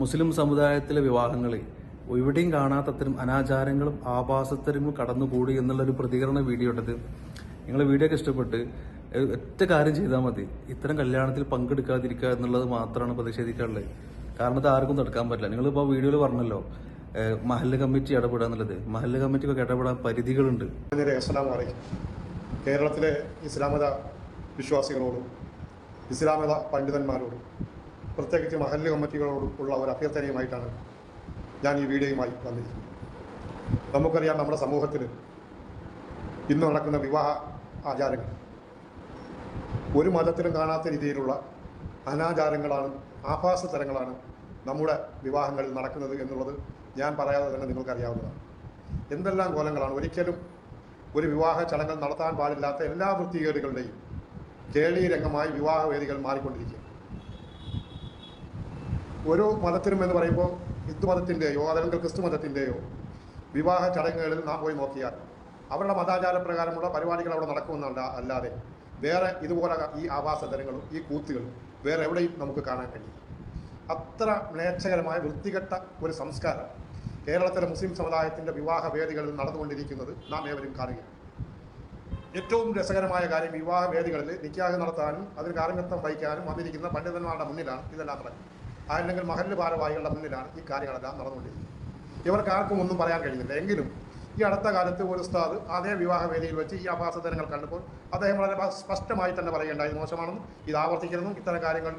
മുസ്ലിം സമുദായത്തിലെ വിവാഹങ്ങളെ എവിടെയും കാണാത്തത്തരം അനാചാരങ്ങളും ആഭാസത്തരങ്ങളും കടന്നുകൂടി എന്നുള്ളൊരു പ്രതികരണ വീഡിയോ ഉണ്ടത് നിങ്ങൾ വീഡിയോ ഒക്കെ ഇഷ്ടപ്പെട്ട് ഒറ്റ കാര്യം ചെയ്താൽ മതി. ഇത്തരം കല്യാണത്തിൽ പങ്കെടുക്കാതിരിക്കുക എന്നുള്ളത് മാത്രമാണ് പ്രതിഷേധിക്കാനുള്ളത്. കാരണം ഇത് ആർക്കും തടുക്കാൻ പറ്റില്ല. നിങ്ങളിപ്പോൾ വീഡിയോയിൽ പറഞ്ഞല്ലോ മഹല്ല കമ്മിറ്റി ഇടപെടുക എന്നുള്ളത്. മഹല്ല് കമ്മിറ്റിക്കൊക്കെ ഇടപെടാൻ പരിധികളുണ്ട്. കേരളത്തിലെ ഇസ്ലാമത വിശ്വാസികളോടും ഇസ്ലാമത പണ്ഡിതന്മാരോടും പ്രത്യേകിച്ച് മഹല്ല് കമ്മിറ്റികളോടുള്ള ഒരു അഭ്യർത്ഥനയുമായിട്ടാണ് ഞാൻ ഈ വീഡിയോയുമായി വന്നിരിക്കുന്നത്. നമുക്കറിയാം നമ്മുടെ സമൂഹത്തിൽ ഇന്ന് നടക്കുന്ന വിവാഹ ആചാരങ്ങൾ ഒരു മതത്തിലും കാണാത്ത രീതിയിലുള്ള അനാചാരങ്ങളാണ് ആഭാസ തരങ്ങളാണ് നമ്മുടെ വിവാഹങ്ങളിൽ നടക്കുന്നത് എന്നുള്ളത് ഞാൻ പറയാതെ തന്നെ നിങ്ങൾക്കറിയാവുന്നതാണ്. എന്തെല്ലാം കോലങ്ങളാണ്? ഒരിക്കലും ഒരു വിവാഹ ചടങ്ങ് നടത്താൻ പാടില്ലാത്ത എല്ലാ വൃത്തികേടുകളുടെയും കേളീരംഗമായി വിവാഹവേദികൾ വിവാഹ വേദികൾ മാറിക്കൊണ്ടിരിക്കുക ഓരോ മതത്തിനും എന്ന് പറയുമ്പോൾ ഹിന്ദു മതത്തിന്റെയോ അതല്ലെങ്കിൽ ക്രിസ്തു മതത്തിന്റെയോ വിവാഹ ചടങ്ങുകളിൽ നാം പോയി നോക്കിയാൽ അവരുടെ മതാചാര പ്രകാരമുള്ള പരിപാടികൾ അവിടെ നടക്കുമെന്നല്ല അല്ലാതെ വേറെ ഇതുപോലെ ഈ ആവാസതരങ്ങളും ഈ കൂത്തുകളും വേറെ എവിടെയും നമുക്ക് കാണാൻ കഴിയും അത്ര മ്ലേച്ഛകരമായ വൃത്തികെട്ട ഒരു സംസ്കാരം കേരളത്തിലെ മുസ്ലിം സമുദായത്തിന്റെ വിവാഹ വേദികളിൽ നടന്നുകൊണ്ടിരിക്കുന്നത് നാം ഏവരും കാണുകയാണ്. ഏറ്റവും രസകരമായ കാര്യം വിവാഹ വേദികളിൽ നിക്കാഹ് നടത്താനും അതിന് കാരണത്വം വഹിക്കാനും വന്നിരിക്കുന്ന പണ്ഡിതന്മാരുടെ മുന്നിലാണ് ഇതെല്ലാം നടക്കുന്നത്. അല്ലെങ്കിൽ മഹല്ല് ഭാരവാഹികളുടെ മുന്നിലാണ് ഈ കാര്യങ്ങളെല്ലാം നടന്നുകൊണ്ടിരിക്കുന്നത്. ഇവർക്ക് ആർക്കും ഒന്നും പറയാൻ കഴിയുന്നില്ല. എങ്കിലും ഈ അടുത്ത കാലത്ത് ഒരു ഉസ്താദ് അതേ വിവാഹവേദിയിൽ വെച്ച് ഈ ആഭാസതരങ്ങൾ കണ്ടപ്പോൾ അദ്ദേഹം വളരെ സ്പഷ്ടമായി തന്നെ പറയേണ്ട ഇത് മോശമാണെന്നും ഇത് ആവർത്തിക്കരുതെന്നും ഇത്തരം കാര്യങ്ങൾ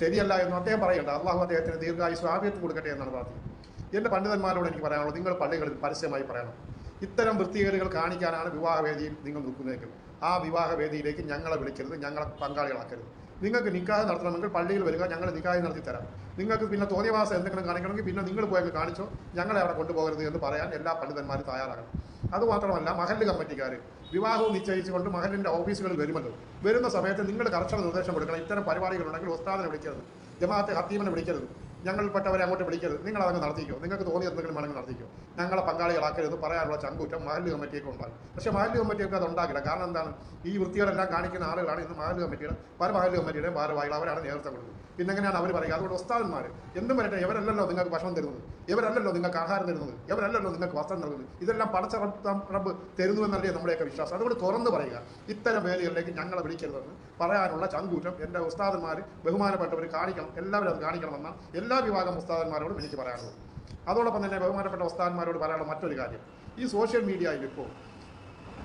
ശരിയല്ല എന്നും അദ്ദേഹം പറയേണ്ട അള്ളാഹു അദ്ദേഹത്തിന് ദീർഘായുസ് ആഭ്യത്ത് കൊടുക്കട്ടെ എന്നാണ് പ്രാർത്ഥിക്കുന്നത്. എന്റെ പണ്ഡിതന്മാരോട് എനിക്ക് പറയാനുള്ളത് നിങ്ങൾ പള്ളികളിൽ പരസ്യമായി പറയണം. ഇത്തരം വൃത്തികേടുകൾ കാണിക്കാനാണ് വിവാഹവേദിയിൽ നിങ്ങൾ നിൽക്കുന്നതെങ്കിൽ ആ വിവാഹ വേദിയിലേക്ക് ഞങ്ങളെ വിളിക്കരുത് ഞങ്ങളെ പങ്കാളികളാക്കരുത്. നിങ്ങൾക്ക് നിക്കാഹ് നടത്തണമെങ്കിൽ പള്ളിയിൽ വരിക ഞങ്ങൾ നിക്കാഹ് നടത്തി തരാം. നിങ്ങൾക്ക് പിന്നെ തോന്നിയ മാസം എന്തെങ്കിലും കാണിക്കണമെങ്കിൽ പിന്നെ നിങ്ങൾ പോയെങ്കിൽ കാണിച്ചോ ഞങ്ങളെ അവിടെ കൊണ്ടുപോകരുത് എന്ന് പറയാൻ എല്ലാ പണ്ഡിതന്മാരും തയ്യാറാകണം. അതുമാത്രമല്ല മഹല്ല് കമ്മിറ്റിക്കാർ വിവാഹവും നിശ്ചയിച്ചുകൊണ്ട് മഹലിന്റെ ഓഫീസുകളിൽ വരുമല്ലോ. വരുന്ന സമയത്ത് നിങ്ങൾ കർശന നിർദ്ദേശം കൊടുക്കണം. ഇത്തരം പരിപാടികളുണ്ടെങ്കിൽ ഉസ്താദിനെ വിളിക്കരുത് ജമാഅത്തെ ഹത്തീമിനെ വിളിക്കരുത്. ഞങ്ങൾപ്പെട്ടവരെ അങ്ങോട്ട് വിളിക്കരുത്. നിങ്ങൾ അതങ്ങ് നടത്തിക്കോ. നിങ്ങൾക്ക് തോന്നിയ എന്തെങ്കിലും വേണമെങ്കിൽ നടത്തിക്കോ. ഞങ്ങളെ പങ്കാളികളാക്കരുത് പറയാനുള്ള ചങ്കൂറ്റം മഹല്ല് കമ്മിറ്റിയൊക്കെ ഉണ്ടാകും. പക്ഷേ മഹല്ല് കമ്മിറ്റിയൊക്കെ അത് ഉണ്ടാകില്ല. കാരണം എന്താണ്? ഈ വൃത്തികളെല്ലാം കാണിക്കുന്ന ആളുകളാണ് ഇന്ന് മഹല്ല് കമ്മിറ്റിയുടെ പല മഹല്ല് കമ്മിറ്റിയുടെ ഭാരവാഹികൾ. അവരാണ് നേതൃത്വം കൊടുക്കുന്നത്. പിന്നെങ്ങനെയാണ് അവർ പറയുക? അതുകൊണ്ട് ഉസ്താദന്മാർ എന്തും വരട്ടെ ഇവരല്ലല്ലോ നിങ്ങൾക്ക് ഭക്ഷണം തരുന്നത്. ഇവരല്ലല്ലോ നിങ്ങൾക്ക് ആഹാരം തരുന്നത്. ഇവരല്ലല്ലോ നിങ്ങൾക്ക് വസ്ത്രം നൽകുന്നത്. ഇതെല്ലാം പടച്ച റബ്ബ് റബ്ബ് തരുന്നു എന്നല്ലേ നമ്മുടെയൊക്കെ വിശ്വാസം. അതുകൊണ്ട് തുറന്നു പറയുക. ഇത്തരം വേലകളിലേക്ക് ഞങ്ങളെ വിളിക്കരുതെന്ന് പറയാനുള്ള ചങ്കൂറ്റം എന്റെ ഉസ്താദന്മാർ ബഹുമാനപ്പെട്ടവർ കാണിക്കണം. എല്ലാവരും അത് കാണിക്കണമെന്നാണ്. എല്ലാ വിഭാഗം ഉസ്താദന്മാരോടും എനിക്ക് പറയാനുള്ളത്. അതോടൊപ്പം തന്നെ ബഹുമാനപ്പെട്ട ഉസ്താദന്മാരോട് പറയാനുള്ള മറ്റൊരു കാര്യം. ഈ സോഷ്യൽ മീഡിയയിൽ ഇപ്പോൾ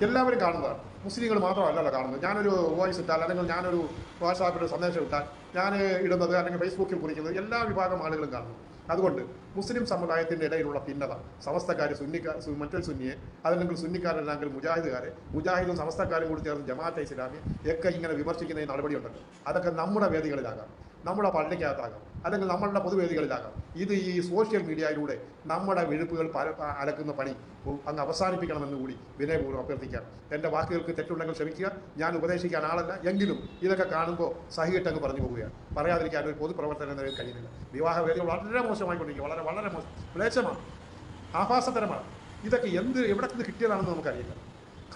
എല്ലാവരും കാണുന്നതാണ്. മുസ്ലിങ്ങൾ മാത്രമല്ലല്ലോ കാണുന്നത്. ഞാനൊരു വോയിസ് ഇട്ടാൽ അല്ലെങ്കിൽ ഞാനൊരു വാട്സാപ്പിൽ സന്ദേശം ഇട്ടാൽ ഞാൻ ഇടുന്നത് അല്ലെങ്കിൽ ഫേസ്ബുക്കിൽ കുറിക്കുന്നത് എല്ലാ വിഭാഗം ആളുകളും കാണുന്നു. അതുകൊണ്ട് മുസ്ലിം സമുദായത്തിന്റെ ഇടയിലുള്ള ഭിന്നത സമസ്തക്കാർ സുന്നിക്കാർ മറ്റൊരു സുന്നിയെ അതല്ലെങ്കിൽ സുന്നിക്കാരല്ലെങ്കിൽ മുജാഹിദുകാരെ മുജാഹിദും സമസ്തക്കാരും കൂടി ചേർന്ന് ജമാഅത്തെ ഇസ്ലാമി ഒക്കെ ഇങ്ങനെ വിമർശിക്കുന്ന നടപടിയുണ്ടല്ലോ അതൊക്കെ നമ്മുടെ വേദികളിലാകാം. നമ്മുടെ പള്ളിക്കകത്താകാം. അല്ലെങ്കിൽ നമ്മളുടെ പൊതുവേദികളിലാകാം. ഇത് ഈ സോഷ്യൽ മീഡിയയിലൂടെ നമ്മുടെ വിഴുപ്പുകൾ അലക്കുന്ന പണി അങ്ങ് അവസാനിപ്പിക്കണമെന്ന് കൂടി വിനയപൂർവം അഭ്യർത്ഥിക്കാം. എന്റെ വാക്കുകൾക്ക് തെറ്റുണ്ടെങ്കിൽ ക്ഷമിക്കുക. ഞാൻ ഉപദേശിക്കാൻ ആളല്ല. എങ്കിലും ഇതൊക്കെ കാണുമ്പോൾ സഹിയിട്ടങ്ങ് പറഞ്ഞു പോവുകയാണ്. പറയാതിരിക്കാൻ ഒരു പൊതുപ്രവർത്തനം എന്നതിൽ കഴിയുന്നില്ല. വിവാഹവേദികൾ വളരെ മോശമായിക്കൊണ്ടിരിക്കുക. വളരെ വളരെ മോശം. ക്ലേശമാണ് ആഭാസതരമാണ് ഇതൊക്കെ എന്ത് എവിടെ നിന്ന് കിട്ടിയതാണെന്ന് നമുക്കറിയില്ല.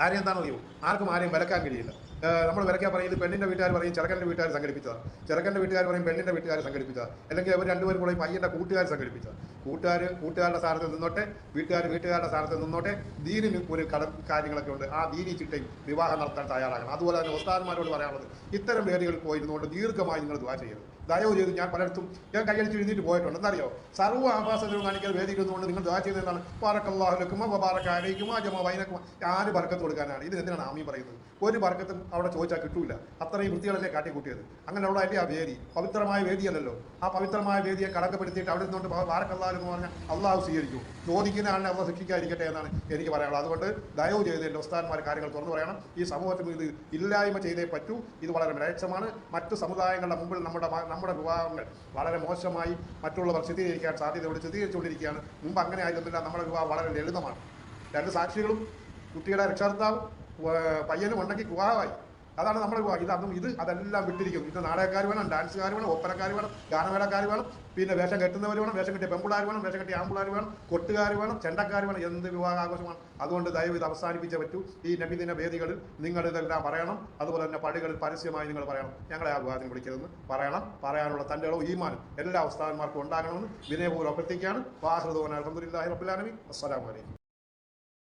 കാര്യം എന്താണെന്ന് അറിയോ ആർക്കും ആരെയും വിലക്കാൻ കഴിയില്ല. നമ്മൾ വിലക്കാൻ പറയുന്നത് പെണ്ണിന്റെ വീട്ടുകാർ പറയും ചെറുക്കന്റെ വീട്ടുകാർ സംഘടിപ്പിച്ചതാണ് ചെറുക്കന്റെ വീട്ടുകാർ പറയും പെണ്ണിന്റെ വീട്ടുകാർ സംഘടിപ്പിച്ചതാണ് അല്ലെങ്കിൽ അവർ രണ്ടുപേരും കൂടെ പയ്യന്റെ കൂട്ടുകാർ സംഘടിപ്പിച്ചത്. കൂട്ടുകാർ കൂട്ടുകാരുടെ സ്ഥാനത്ത് നിന്നോട്ടെ വീട്ടുകാർ വീട്ടുകാരുടെ സ്ഥാനത്ത് നിന്നോട്ടെ ദീനിന് ഒരു കട കാര്യങ്ങളൊക്കെ ഉണ്ട്. ആ ദീനി ചിട്ടയും വിവാഹം നടത്താൻ തയ്യാറാകണം. അതുപോലെ തന്നെ ഉസ്താദന്മാരോട് പറയാനുള്ളത് ഇത്തരം പേരുകൾ പോയിരുന്നുകൊണ്ട് ദീർഘമായി നിങ്ങൾ ദ്വാ ചെയ്യരുത്. ദയവ് ചെയ്ത് ഞാൻ പലയിടത്തും ഞാൻ കൈയടിച്ച് എഴുന്നേറ്റ് പോയിട്ടുണ്ട്. എന്നറിയോ സർവ ആഭാസത്തിലും കാണിക്കൽ വേദിയിൽ നിന്നുകൊണ്ട് നിങ്ങൾ ദ്വാ ചെയ്യുന്നതാണ് പാറക്കല്ലാഹുലക്കുമോ ബാറക്ക അലയിക്കുമോ ജമ വൈനക്കുമോ ആര് ബർക്കത്ത് കൊടുക്കാനാണ്? ഇത് എന്തിനാണ് ആമി പറയുന്നത്? ഒരു ബർക്കത്തും അവിടെ ചോദിച്ചാൽ കിട്ടൂല. അത്രയും വൃത്തികളല്ലേ കാട്ടിക്കൂട്ടിയത്? അങ്ങനെ അവിടെ അല്ലേ ആ വേദി പവിത്രമായ വേദിയല്ലല്ലോ. ആ പവിത്രമായ വേദിയെ കടക്കപ്പെടുത്തിയിട്ട് അവിടെ നിന്നുകൊണ്ട് ബാറക്കല്ലാഹു എന്ന് പറഞ്ഞാൽ അള്ളാഹു സ്വീകരിക്കും. ചോദിക്കുന്ന ആളിനെ അള്ളാഹ് ശിക്ഷിക്കാതിരിക്കട്ടെ എന്നാണ് എനിക്ക് പറയാനുള്ളത്. അതുകൊണ്ട് ദയവ് ചെയ്ത് എന്റെ ഉസ്താന്മാർ കാര്യങ്ങൾ തുറന്നു പറയണം. ഈ സമൂഹത്തിൽ ഇത് ഇല്ലായ്മ ചെയ്തേ പറ്റൂ. ഇത് വളരെ മ്ലേച്ഛമാണ് മറ്റു സമുദായങ്ങളുടെ മുമ്പിൽ നമ്മുടെ നമ്മുടെ വിവാഹങ്ങൾ വളരെ മോശമായി മറ്റുള്ളവർ ചിത്രീകരിക്കാൻ സാധ്യതയോട് ചിത്രീകരിച്ചുകൊണ്ടിരിക്കുകയാണ്. മുമ്പ് അങ്ങനെ ആയിരുന്നില്ല. നമ്മുടെ വിവാഹം വളരെ ലളിതമാണ്. രണ്ട് സാക്ഷികളും കുട്ടിയുടെ രക്ഷകർത്താവും പയ്യനും ഉണ്ടെങ്കിൽ വിവാഹമായി. അതാണ് നമ്മൾ ഇത് അതും ഇത് അതെല്ലാം വിട്ടിരിക്കും. ഇത് നാടകക്കാർ വേണം ഡാൻസുകാർ വേണം ഒപ്പനക്കാർ വേണം ഗാനമേളക്കാർ വേണം പിന്നെ വേഷം കെട്ടുന്നവർ വേണം വേഷം കെട്ടിയ പെമ്പിളാർ വേണം വേഷം കെട്ടിയ ആമ്പിളാർ വേണം കൊട്ടുകാർ വേണം ചെണ്ടക്കാർ വേണം എന്ത് വിവാഹ ആഘോഷമാണ് അതുകൊണ്ട് ദയവ് ഇത് അവസാനിപ്പിച്ചേ പറ്റൂ. ഈ നബിദിന വേദികളിൽ നിങ്ങൾ ഇതെല്ലാം പറയണം. അതുപോലെ തന്നെ പള്ളികളിൽ പരസ്യമായി നിങ്ങൾ പറയണം. ഞങ്ങളെ ആ വിവാഹത്തിന് വിളിക്കരുതെന്ന് പറയണം. പറയാനുള്ള തന്റെ ഇളവ് ഈമാനും എല്ലാ അവസ്ഥാന്മാർക്കും ഉണ്ടാകണമെന്ന് വിനയപൂർവം അഭ്യർത്ഥിക്കുകയാണ്. വാഹൃദോൻ അലഹമുല്ലാഹി റബ്ബുലാലമി അസ്സലാമു അലൈക്കും.